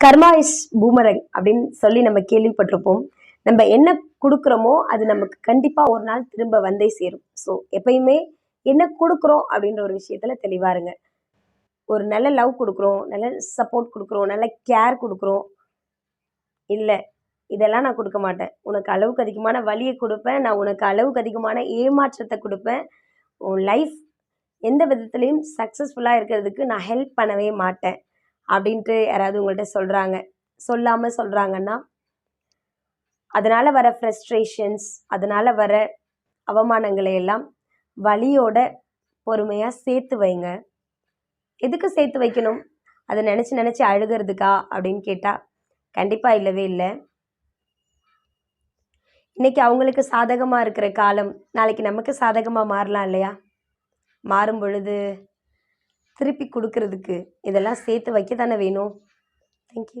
கர்மா is பூமரங் அப்படின்னு சொல்லி நம்ம கேள்விப்பட்டிருப்போம். நம்ம என்ன கொடுக்குறோமோ அது நமக்கு கண்டிப்பாக ஒரு நாள் திரும்ப வந்தே சேரும். ஸோ எப்பயுமே என்ன கொடுக்குறோம் அப்படின்ற ஒரு விஷயத்துல தெளிவாக இருங்க. ஒரு நல்ல லவ் கொடுக்குறோம் நல்ல சப்போர்ட் கொடுக்குறோம் நல்ல கேர் கொடுக்குறோம். இல்லை இதெல்லாம் நான் கொடுக்க மாட்டேன். உனக்கு அளவுக்கு அதிகமான வலியை கொடுப்பேன் நான் உனக்கு அளவுக்கு அதிகமான ஏமாற்றத்தை கொடுப்பேன். உன் லைஃப் எந்த விதத்துலேயும் சக்ஸஸ்ஃபுல்லாக இருக்கிறதுக்கு நான் ஹெல்ப் பண்ணவே மாட்டேன். அப்படின்ட்டு யாராவது உங்கள்கிட்ட சொல்கிறாங்க சொல்லாமல் சொல்கிறாங்கன்னா அதனால் வர ஃப்ரெஸ்ட்ரேஷன்ஸ் அதனால் வர அவமானங்களை எல்லாம் வழியோட பொறுமையாக சேர்த்து வைங்க. எதுக்கு சேர்த்து வைக்கணும்? அதை நினச்சி நினச்சி அழுகிறதுக்கா அப்படின்னு கேட்டால் கண்டிப்பாக இல்லவே இல்லை. இன்னைக்கு அவங்களுக்கு சாதகமாக இருக்கிற காலம் நாளைக்கு நமக்கு சாதகமாக மாறலாம் இல்லையா? மாறும் பொழுது திருப்பி கொடுக்கறதுக்கு இதெல்லாம் சேர்த்து வைக்க தானே வேணும் தேங்க்யூ